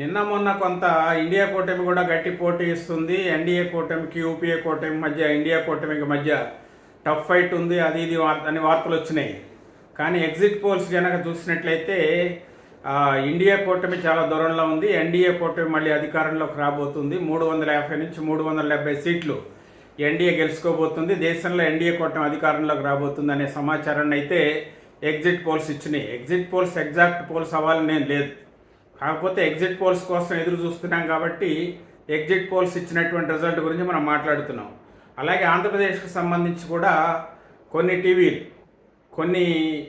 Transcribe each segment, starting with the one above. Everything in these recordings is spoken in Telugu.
నిన్న మొన్న కొంత ఇండియా కూటమి కూడా గట్టి పోటీ ఇస్తుంది. ఎన్డీఏ కూటమికి యూపీఏ కూటమి మధ్య ఇండియా కూటమికి మధ్య టఫ్ ఫైట్ ఉంది. అది ఇది అని వార్తలు వచ్చినాయి. కానీ ఎగ్జిట్ పోల్స్ కనుక చూసినట్లయితే ఇండియా కూటమి చాలా దూరంలో ఉంది. ఎన్డీఏ కూటమి మళ్ళీ అధికారంలోకి రాబోతుంది. మూడు వందల యాభై నుంచి మూడు వందల డెబ్బై సీట్లు ఎన్డీఏ గెలుచుకోబోతుంది. దేశంలో ఎన్డీఏ కూటమి అధికారంలోకి రాబోతుంది అనే సమాచారాన్ని అయితే ఎగ్జిట్ పోల్స్ ఇచ్చినాయి. ఎగ్జిట్ పోల్స్ ఎగ్జాక్ట్ పోల్స్ అవ్వాలని నేను లేదు. కాకపోతే ఎగ్జిట్ పోల్స్ కోసం ఎదురు చూస్తున్నాం కాబట్టి ఎగ్జిట్ పోల్స్ ఇచ్చినటువంటి రిజల్ట్ గురించి మనం మాట్లాడుతున్నాం. అలాగే ఆంధ్రప్రదేశ్కి సంబంధించి కూడా కొన్ని టీవీలు కొన్ని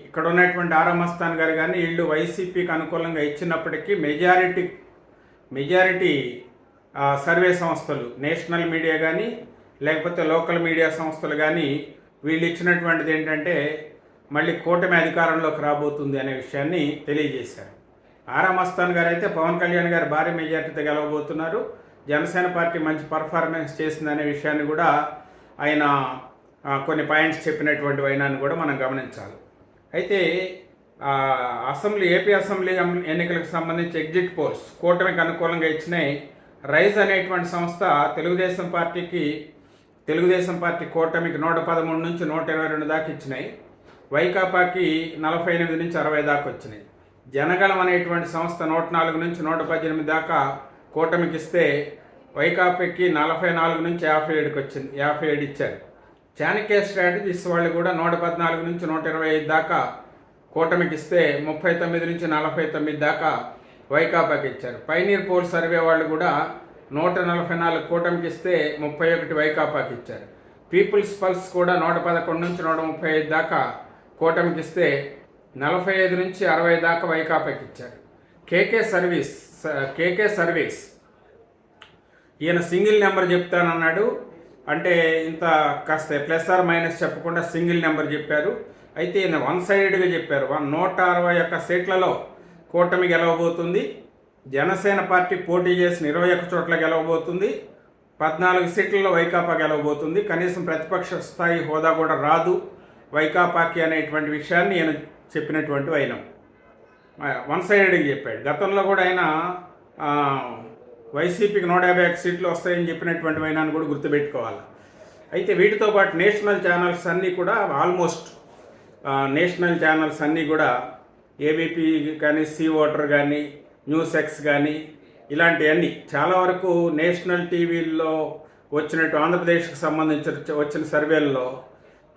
ఇక్కడ ఉన్నటువంటి ఆరామస్థాన్ గారు కానీ వీళ్ళు వైసీపీకి అనుకూలంగా ఇచ్చినప్పటికీ మెజారిటీ మెజారిటీ సర్వే సంస్థలు నేషనల్ మీడియా కానీ లేకపోతే లోకల్ మీడియా సంస్థలు కానీ వీళ్ళు ఇచ్చినటువంటిది ఏంటంటే మళ్ళీ కూటమి అధికారంలోకి రాబోతుంది అనే విషయాన్ని తెలియజేశారు. ఆరామస్తాన్ గారు అయితే పవన్ కళ్యాణ్ గారు భారీ మెజార్టీతో గెలవబోతున్నారు. జనసేన పార్టీ మంచి పర్ఫార్మెన్స్ చేసిందనే విషయాన్ని కూడా ఆయన కొన్ని పాయింట్స్ చెప్పినటువంటి వైనాన్ని కూడా మనం గమనించాలి. అయితే అసెంబ్లీ ఏపీ అసెంబ్లీ ఎన్నికలకు సంబంధించి ఎగ్జిట్ పోల్స్ కూటమికి అనుకూలంగా ఇచ్చినాయి. రైజ్ అనేటువంటి సంస్థ తెలుగుదేశం పార్టీకి తెలుగుదేశం పార్టీ కూటమికి నూట పదమూడు నుంచి నూట ఇరవై రెండు దాకా ఇచ్చినాయి. వైకాపాకి నలభై ఎనిమిది నుంచి అరవై దాకా వచ్చినాయి. జనగణం అనేటువంటి సంస్థ నూట నాలుగు నుంచి నూట పద్దెనిమిది దాకా కూటమికి ఇస్తే వైకాపాకి నలభై నాలుగు నుంచి యాభై ఏడుకి వచ్చింది యాభై ఏడు ఇచ్చారు. చాణక్య స్ట్రాటజీస్ వాళ్ళు కూడా నూట పద్నాలుగు నుంచి నూట ఇరవై ఐదు దాకా కూటమికి ఇస్తే ముప్పై తొమ్మిది నుంచి నలభై తొమ్మిది దాకా వైకాపాకి ఇచ్చారు. పైనీర్ పోల్ సర్వే వాళ్ళు కూడా నూట నలభై నాలుగు కూటమికి ఇస్తే ముప్పై ఒకటి వైకాపాకి ఇచ్చారు. పీపుల్స్ పల్స్ కూడా నూట పదకొండు నుంచి నూట ముప్పై ఐదు దాకా కూటమికి ఇస్తే నలభై ఐదు నుంచి అరవై దాకా వైకాపాకి ఇచ్చారు. KK service KK service. ఈయన సింగిల్ నెంబర్ చెప్తానన్నాడు. అంటే ఇంత కాస్త ప్లస్ ఆర్ మైనస్ చెప్పకుండా సింగిల్ నెంబర్ చెప్పారు. అయితే ఈయన వన్ సైడెడ్గా చెప్పారు. వన్ నూట అరవై ఒక్క సీట్లలో కూటమి గెలవబోతుంది. జనసేన పార్టీ పోటీ చేసిన ఇరవై ఒక్క చోట్ల గెలవబోతుంది. పద్నాలుగు సీట్లలో వైకాపా గెలవబోతుంది. కనీసం ప్రతిపక్ష స్థాయి హోదా కూడా రాదు. వైకాపాకి అనేటువంటి విషయాన్ని ఈయన చెప్పినటువంటి వైనం. వన్ సైడెడ్గా చెప్పాడు. గతంలో కూడా ఆయన వైసీపీకి నూట యాభై ఒక సీట్లు వస్తాయని చెప్పినటువంటి వైనాన్ని కూడా గుర్తుపెట్టుకోవాలి. అయితే వీటితో పాటు నేషనల్ ఛానల్స్ అన్నీ కూడా ఆల్మోస్ట్ నేషనల్ ఛానల్స్ అన్నీ కూడా ఏబీపీ కానీ సీ ఓటర్ కానీ న్యూస్ ఎక్స్ కానీ ఇలాంటివన్నీ చాలా వరకు నేషనల్ టీవీల్లో వచ్చినట్టు ఆంధ్రప్రదేశ్కి సంబంధించిన వచ్చిన సర్వేల్లో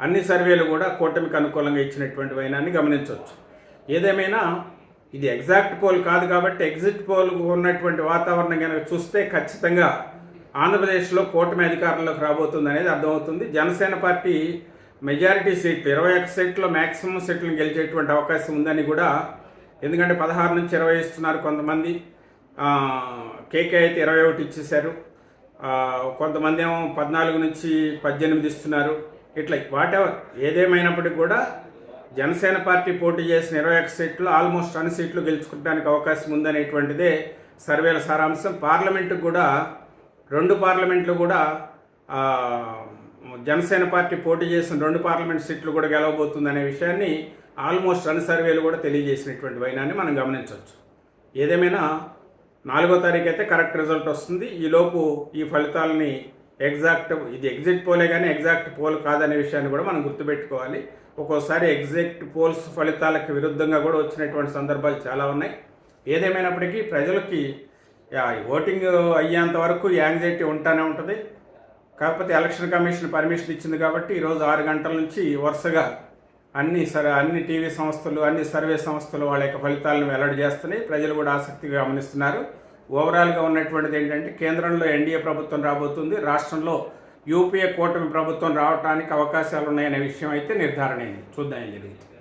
అన్ని సర్వేలు కూడా కూటమికి అనుకూలంగా ఇచ్చినటువంటి వైనాన్ని గమనించవచ్చు. ఏదేమైనా ఇది ఎగ్జాక్ట్ పోల్ కాదు కాబట్టి ఎగ్జిట్ పోల్ ఉన్నటువంటి వాతావరణం కనుక చూస్తే ఖచ్చితంగా ఆంధ్రప్రదేశ్లో కూటమి అధికారంలోకి రాబోతుంది అనేది అర్థమవుతుంది. జనసేన పార్టీ మెజారిటీ సీట్లు ఇరవై ఒక్క సీట్లో మ్యాక్సిమం సీట్లను గెలిచేటువంటి అవకాశం ఉందని కూడా ఎందుకంటే పదహారు నుంచి ఇరవై ఇస్తున్నారు కొంతమంది. కేకే అయితే ఇరవై ఒకటి ఇచ్చేశారు. కొంతమంది ఏమో పద్నాలుగు నుంచి పద్దెనిమిది ఇస్తున్నారు. ఇట్లా వాటెవర్ ఏదేమైనప్పటికీ కూడా జనసేన పార్టీ పోటీ చేసిన ఇరవై ఒక్క సీట్లు ఆల్మోస్ట్ అన్ని సీట్లు గెలుచుకోవడానికి అవకాశం ఉందనేటువంటిదే సర్వేల సారాంశం. పార్లమెంటుకు కూడా రెండు పార్లమెంట్లు కూడా జనసేన పార్టీ పోటీ చేసిన రెండు పార్లమెంట్ సీట్లు కూడా గెలవబోతుందనే విషయాన్ని ఆల్మోస్ట్ అన్ని సర్వేలు కూడా తెలియజేసినటువంటి వైనాన్ని మనం గమనించవచ్చు. ఏదేమైనా నాలుగో తారీఖు అయితే కరెక్ట్ రిజల్ట్ వస్తుంది. ఈలోపు ఈ ఫలితాలని ఎగ్జాక్ట్ ఇది ఎగ్జిట్ పోలే కానీ ఎగ్జాక్ట్ పోల్ కాదనే విషయాన్ని కూడా మనం గుర్తుపెట్టుకోవాలి. ఒక్కోసారి ఎగ్జాక్ట్ పోల్స్ ఫలితాలకు విరుద్ధంగా కూడా వచ్చినటువంటి సందర్భాలు చాలా ఉన్నాయి. ఏదేమైనప్పటికీ ప్రజలకి ఓటింగ్ అయ్యేంత వరకు యాంగ్జైటీ ఉంటానే ఉంటుంది. కాకపోతే ఎలక్షన్ కమిషన్ పర్మిషన్ ఇచ్చింది కాబట్టి ఈరోజు ఆరు గంటల నుంచి వరుసగా అన్ని సర్ అన్ని టీవీ సంస్థలు అన్ని సర్వే సంస్థలు వాళ్ళ యొక్క ఫలితాలను వెల్లడి చేస్తున్నాయి. ప్రజలు కూడా ఆసక్తిగా గమనిస్తున్నారు. ఓవరాల్గా ఉన్నటువంటిది ఏంటంటే కేంద్రంలో ఎన్డీఏ ప్రభుత్వం రాబోతుంది. రాష్ట్రంలో యూపీఏ కూటమి ప్రభుత్వం రావడానికి అవకాశాలు ఉన్నాయనే విషయం అయితే నిర్ధారణ అయింది. చూద్దాం ఏం జరుగుతుంది.